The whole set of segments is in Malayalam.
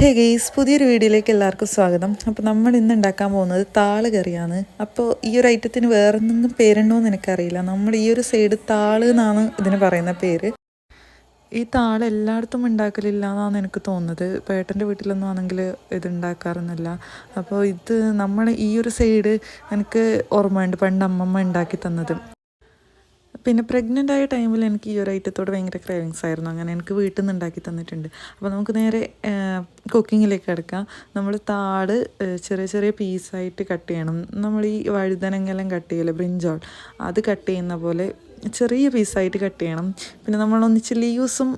ഹേ ഗെയ്സ് പുതിയൊരു വീഡിയോയിലേക്ക് എല്ലാവർക്കും സ്വാഗതം. അപ്പോൾ നമ്മൾ ഇന്ന് ഉണ്ടാക്കാൻ പോകുന്നത് താൾ കറിയാണ്. അപ്പോൾ ഈ ഒരു ഐറ്റത്തിന് വേറെ നിന്നും പേരുണ്ടോ എന്ന് എനിക്കറിയില്ല. നമ്മൾ ഈ ഒരു സൈഡ് താൾ എന്നാണ് ഇതിന് പറയുന്ന പേര്. ഈ താൾ എല്ലായിടത്തും ഉണ്ടാക്കലില്ല എന്നാണ് എനിക്ക് തോന്നുന്നത്. ഇപ്പോൾ ഏട്ടന്റെ വീട്ടിലൊന്നും ആണെങ്കിൽ ഇത് ഉണ്ടാക്കാറൊന്നുമില്ല. അപ്പോൾ ഇത് നമ്മൾ ഈ ഒരു സൈഡ് എനിക്ക് ഓർമ്മയുണ്ട്. പണ്ട് അമ്മമ്മ ഉണ്ടാക്കി തന്നത്. പിന്നെ പ്രഗ്നന്റ് ആയ ടൈമിൽ എനിക്ക് ഈ ഒരു ഐറ്റത്തോട് ഭയങ്കര ക്രേവിങ്സ് ആയിരുന്നു. അങ്ങനെ എനിക്ക് വീട്ടിൽ നിന്ന് ഉണ്ടാക്കി തന്നിട്ടുണ്ട്. അപ്പോൾ നമുക്ക് നേരെ കുക്കിങ്ങിലേക്ക് കിടക്കാം. നമ്മൾ താട് ചെറിയ ചെറിയ പീസായിട്ട് കട്ട് ചെയ്യണം. നമ്മൾ ഈ വഴുതനങ്ങെല്ലാം കട്ട് ചെയ്യില്ലേ ബ്രിഞ്ചോൾ അത് കട്ട് ചെയ്യുന്ന പോലെ ചെറിയ പീസായിട്ട് കട്ട് ചെയ്യണം. പിന്നെ നമ്മൾ ഒന്നിച്ച് ലീവ്സും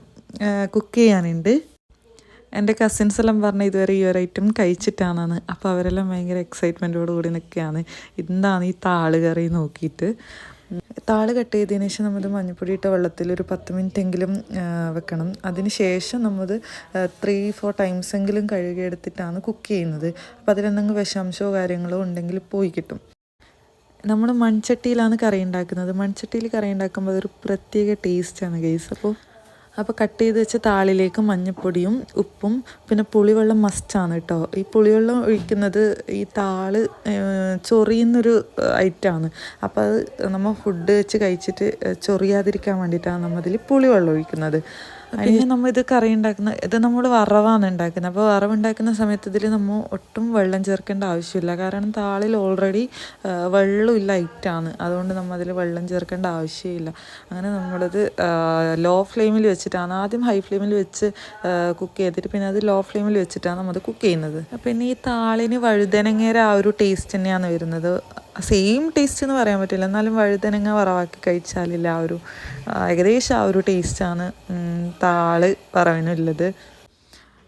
കുക്ക് ചെയ്യാനുണ്ട്. എന്റെ കസിൻസ് എല്ലാം പറഞ്ഞ ഇതുവരെ ഈ ഒരു ഐറ്റം കഴിച്ചിട്ടാണെന്ന്. അപ്പോൾ അവരെല്ലാം ഭയങ്കര എക്സൈറ്റ്മെന്റോട് കൂടി നിൽക്കുകയാണ്. എന്താണ് ഈ താൾ കറി നോക്കിയിട്ട്? താൾ കട്ട് ചെയ്തതിന് ശേഷം നമ്മൾ മഞ്ഞപ്പൊടി ഇട്ട വെള്ളത്തിൽ ഒരു പത്ത് മിനിറ്റ് എങ്കിലും വെക്കണം. അതിന് ശേഷം നമ്മൾ ത്രീ ഫോർ ടൈംസ് എങ്കിലും കഴുകിയെടുത്തിട്ടാണ് കുക്ക് ചെയ്യുന്നത്. അപ്പോൾ അതിലെന്തെങ്കിലും വിഷാംശമോ കാര്യങ്ങളോ ഉണ്ടെങ്കിൽ പോയി കിട്ടും. നമ്മൾ മൺചട്ടിയിലാണ് കറി ഉണ്ടാക്കുന്നത്. മൺചട്ടിയിൽ കറി ഉണ്ടാക്കുമ്പോൾ അതൊരു പ്രത്യേക ടേസ്റ്റാണ് ഗൈസ് അപ്പോൾ അപ്പോൾ കട്ട് ചെയ്ത് വെച്ച താളിലേക്ക് മഞ്ഞൾപ്പൊടിയും ഉപ്പും പിന്നെ പുളിവെള്ളം മസ്റ്റാണ് കേട്ടോ ഈ പുളിവെള്ളം ഒഴിക്കുന്നത് ഈ താൾ ചൊറിയുന്നൊരു ഐറ്റമാണ് അപ്പോൾ അത് നമ്മൾ ഫുഡ് വെച്ച് കഴിച്ചിട്ട് ചൊറിയാതിരിക്കാൻ വേണ്ടിയിട്ടാണ് നമ്മൾ അതിൽ പുളിവെള്ളം ഒഴിക്കുന്നത്. പിന്നെ നമ്മൾ ഇത് കറി ഉണ്ടാക്കുന്ന ഇത് നമ്മൾ വറവാണ് ഉണ്ടാക്കുന്നത്. അപ്പോൾ വറവ് ഉണ്ടാക്കുന്ന സമയത്ത് ഇതിൽ നമ്മൾ ഒട്ടും വെള്ളം ചേർക്കേണ്ട ആവശ്യമില്ല. കാരണം താളിൽ ഓൾറെഡി വെള്ളമില്ല ഐറ്റാണ്. അതുകൊണ്ട് നമ്മൾ അതിൽ വെള്ളം ചേർക്കേണ്ട ആവശ്യമില്ല. അങ്ങനെ നമ്മളത് ലോ ഫ്ലെയിമിൽ വെച്ചിട്ടാണ്. ആദ്യം ഹൈ ഫ്ലെയിമിൽ വെച്ച് കുക്ക് ചെയ്തിട്ട് പിന്നെ അത് ലോ ഫ്ലെയിമിൽ വെച്ചിട്ടാണ് നമ്മൾ കുക്ക് ചെയ്യുന്നത്. പിന്നെ ഈ താളിന് വഴുതനങ്ങയുടെ ആ ഒരു ടേസ്റ്റ് തന്നെയാണ് വരുന്നത്. സെയിം ടേസ്റ്റ് എന്ന് പറയാൻ പറ്റില്ല. എന്നാലും വഴുതനങ്ങ വറവാക്കി കഴിച്ചാലില്ല ആ ഒരു ഏകദേശം ആ ഒരു ടേസ്റ്റാണ് താൾ വറവിനുള്ളത്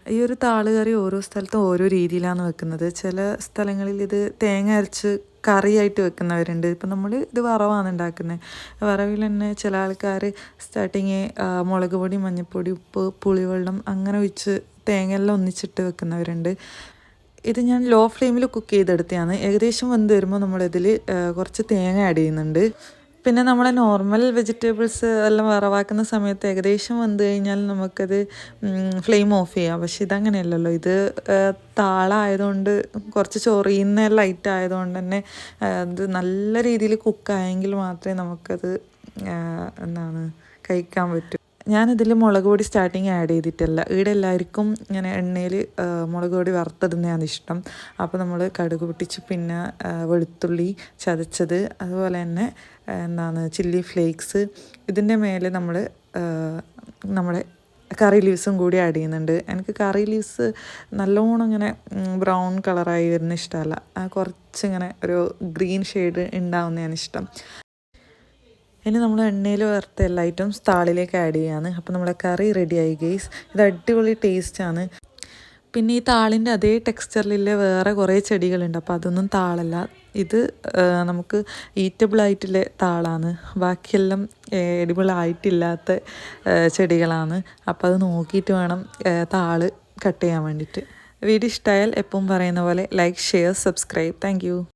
ഈ ഒരു താൾ കറി ഓരോ സ്ഥലത്തും ഓരോ രീതിയിലാണ് വെക്കുന്നത്. ചില സ്ഥലങ്ങളിൽ ഇത് തേങ്ങ അരച്ച് കറിയായിട്ട് വെക്കുന്നവരുണ്ട്. ഇപ്പം നമ്മൾ ഇത് വറവാണ് ഉണ്ടാക്കുന്നത്. വറവിൽ തന്നെ ചില ആൾക്കാർ സ്റ്റാർട്ടിങ് മുളക് പൊടി മഞ്ഞൾപ്പൊടി ഉപ്പ് പുളിവെള്ളം അങ്ങനെ ഒഴിച്ച് തേങ്ങയെല്ലാം ഒന്നിച്ചിട്ട് വെക്കുന്നവരുണ്ട്. ഇത് ഞാൻ ലോ ഫ്ലെയിമിൽ കുക്ക് ചെയ്തെടുത്തതാണ്. ഏകദേശം വെന്ത് വരുമ്പോൾ നമ്മളിതിൽ കുറച്ച് തേങ്ങ ആഡ് ചെയ്യുന്നുണ്ട്. പിന്നെ നമ്മൾ നോർമൽ വെജിറ്റബിൾസ് എല്ലാം വറവാക്കുന്ന സമയത്ത് ഏകദേശം വന്നു കഴിഞ്ഞാൽ നമുക്കത് ഫ്ലെയിം ഓഫ് ചെയ്യാം. പക്ഷെ ഇതങ്ങനെയല്ലല്ലോ. ഇത് താളായതുകൊണ്ട് കുറച്ച് ചൊറിയുന്ന ലൈറ്റ് ആയതുകൊണ്ട് തന്നെ ഇത് നല്ല രീതിയിൽ കുക്കായെങ്കിൽ മാത്രമേ നമുക്കത് എന്താണ് കഴിക്കാൻ പറ്റൂ. ഞാനിതിൽ മുളക് പൊടി സ്റ്റാർട്ടിങ് ആഡ് ചെയ്തിട്ടില്ല. ഇവിടെ എല്ലാവർക്കും ഇങ്ങനെ എണ്ണയിൽ മുളക് പൊടി വറുത്തിടുന്നതാണ് ഇഷ്ടം അപ്പോൾ നമ്മൾ കടുക് പൊട്ടിച്ച് പിന്നെ വെളുത്തുള്ളി ചതച്ചത് അതുപോലെ തന്നെ എന്താണ് ചില്ലി ഫ്ലേക്സ്. ഇതിന്റെ മേലെ നമ്മൾ നമ്മുടെ കറി ലീവ്സും കൂടി ആഡ് ചെയ്യുന്നുണ്ട്. എനിക്ക് കറി ലീവ്സ് നല്ലോണം ഇങ്ങനെ ബ്രൗൺ കളറായി വരുന്ന ഇഷ്ടമല്ല. കുറച്ചിങ്ങനെ ഒരു ഗ്രീൻ ഷെയ്ഡ് ഉണ്ടാവുന്നതാണ് ഇഷ്ടം. ഇനി നമ്മൾ എണ്ണയിൽ വറുത്ത എല്ലാ ഐറ്റംസ് താളിലേക്ക് ആഡ് ചെയ്യാണ്. അപ്പോൾ നമ്മുടെ കറി റെഡി ആയി ഗെയ്സ് ഇത് അടിപൊളി ടേസ്റ്റാണ് പിന്നെ ഈ താളിന്റെ അതേ ടെക്സ്ചറിലെ വേറെ കുറേ ചെടികളുണ്ട്. അപ്പോൾ അതൊന്നും താളല്ല. ഇത് നമുക്ക് ഈറ്റബിൾ ആയിട്ടുള്ള താളാണ്. ബാക്കിയെല്ലാം എഡിബിൾ ആയിട്ടില്ലാത്ത ചെടികളാണ്. അപ്പോൾ അത് നോക്കിയിട്ട് വേണം താൾ കട്ട് ചെയ്യാൻ വേണ്ടിയിട്ട് വീഡിയോ ഇഷ്ടമായാൽ എപ്പം പറയുന്ന പോലെ ലൈക്ക് ഷെയർ സബ്സ്ക്രൈബ് താങ്ക്